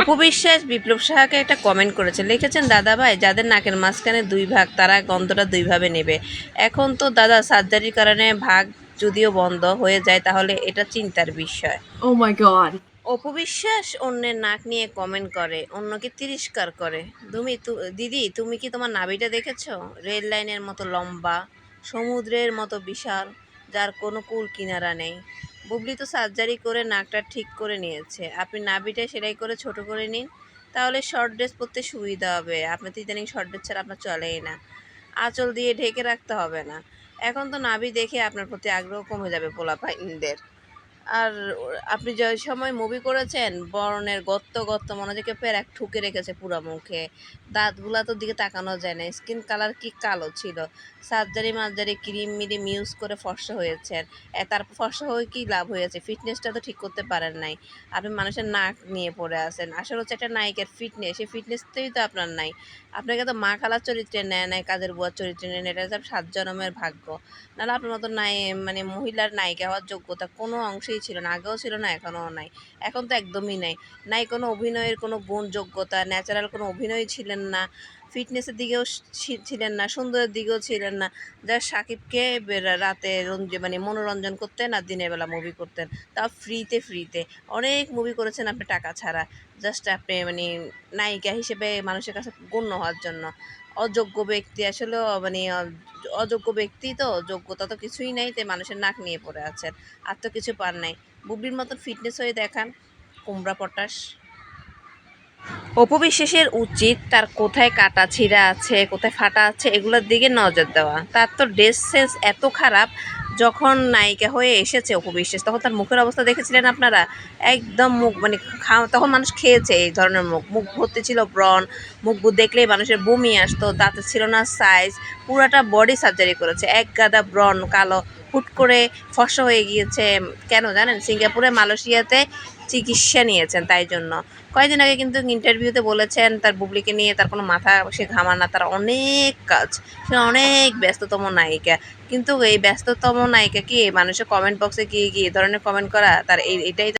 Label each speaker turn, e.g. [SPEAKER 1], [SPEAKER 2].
[SPEAKER 1] অপু বিশ্বাস বিপ্লব সাহাকে একটা কমেন্ট করেছে। লিখেছেন দাদা ভাই যাদের নাকের মাঝখানে দুই ভাগ তারা গন্ধটা দুইভাবে নেবে। এখন তো দাদা সার্জারির কারণে ভাগ যদিও বন্ধ হয়ে যায় তাহলে এটা চিন্তার বিষয়।
[SPEAKER 2] Oh my god.
[SPEAKER 1] Apu Biswas অন্যের নাক নিয়ে কমেন্ট করে অন্যকে তিরস্কার করে। তুমি তু- দিদি তুমি কি তোমার নাভিটা দেখেছ? রেল লাইনের মতো লম্বা সমুদ্রের মতো বিশাল যার কোনো কুল কিনারা নেই। বুবলি তো সার্জারি করে নাকটা ঠিক করে নিয়েছে। আপনি নাভিটা সেলাই করে ছোট করে নিন, তাহলে শর্ট ড্রেস পরতে সুবিধা হবে। আপনার তো ইদানিং শর্ট ড্রেস ছাড়া আপনার চলেই না। আঁচল দিয়ে ঢেকে রাখতে হবে না। এখন তো নাভি দেখে আপনার প্রতি আগ্রহ কমে যাবে পোলাপাইনদের। আর আপনি যে সময় মুভি করেছেন, বরণের গত্ত গত্ত মনে হচ্ছে এক ঠুকে রেখেছে পুরো মুখে। দাঁতগুলা তো দিকে তাকানো যায় না স্কিন কালার কি কালো ছিল? সার্জারি মার্জারি ক্রিম মিরিম ইউজ করে ফর্সা হয়েছেন। তারপর ফর্সা হয়ে কী লাভ হয়েছে? ফিটনেসটা তো ঠিক করতে পারেন নাই। আপনি মানুষের নাক নিয়ে পড়ে আছেন। আসলে হচ্ছে একটা নায়িকের ফিটনেস সেই ফিটনেসটাই তো আপনার নাই। আপনাকে তো মা খালার চরিত্রে নেয় নাই, কাজের বুয়ার চরিত্রে নেয় এটা হচ্ছে সাত জনমের ভাগ্য। নাহলে আপনার মতো নাই মানে মহিলার নায়িকা হওয়ার যোগ্যতা কোনো অংশেই ছিল না, আগেও ছিল না, এখনও নাই। এখন তো একদমই নাই। নাই কোনো অভিনয়ের কোনো গুণ, যোগ্যতা ন্যাচারাল কোনো অভিনয় ছিলেন না। ফিটনেসের দিকেও ছিলেন না, সুন্দরের দিকেও ছিলেন না। যা সাকিবকে রাতে মানে মনোরঞ্জন করতেন আর দিনের বেলা মুভি করতেন। তাও ফ্রিতে ফ্রিতে অনেক মুভি করেছেন আপনি টাকা ছাড়া। জাস্ট আপনি মানে নায়িকা হিসেবে মানুষের কাছে গণ্য হওয়ার জন্য। অযোগ্য ব্যক্তি আসলে মানে অযোগ্য ব্যক্তি তো, যোগ্যতা তো কিছুই নাই, তাই মানুষের নাক নিয়ে পড়ে আছেন। আর তো কিছু পান নাই। বুবলির মতন ফিটনেস হয়ে দেখান, কুমড়া পটাশ। অপু উচিত তার কোথায় কাটা ছিঁড়া আছে, কোথায় ফাটা আছে, এগুলোর দিকে নজর দেওয়া। তার তো ড্রেস সেন্স এত খারাপ যখন নায়িকা হয়ে এসেছে অপু তখন তার মুখের অবস্থা দেখেছিলেন আপনারা? একদম মুখ মানে খাওয়া তখন মানুষ খেয়েছে এই ধরনের মুখ। মুখ ভর্তি ছিল ব্রণ, মুখ দেখলেই মানুষের বমি আসতো দাঁতে ছিল না সাইজ পুরাটা বডি সার্জারি করেছে। এক গাদা ব্রণ, কালো হুট করে ফসা হয়ে গিয়েছে কেন জানেন? সিঙ্গাপুরে, মালয়েশিয়াতে চিকিৎসা নিয়েছেন তাই জন্য। কয়েকদিন আগে কিন্তু ইন্টারভিউতে বলেছেন, তার বুবলিকে নিয়ে তার কোনো মাথা সে ঘামান তার অনেক কাজ। সে অনেক ব্যস্ততম নায়িকা। কিন্তু এই ব্যস্ততম নায়িকা কি, মানুষের কমেন্ট বক্সে গিয়ে গিয়ে ধরনের কমেন্ট করা? তার এই, এটাই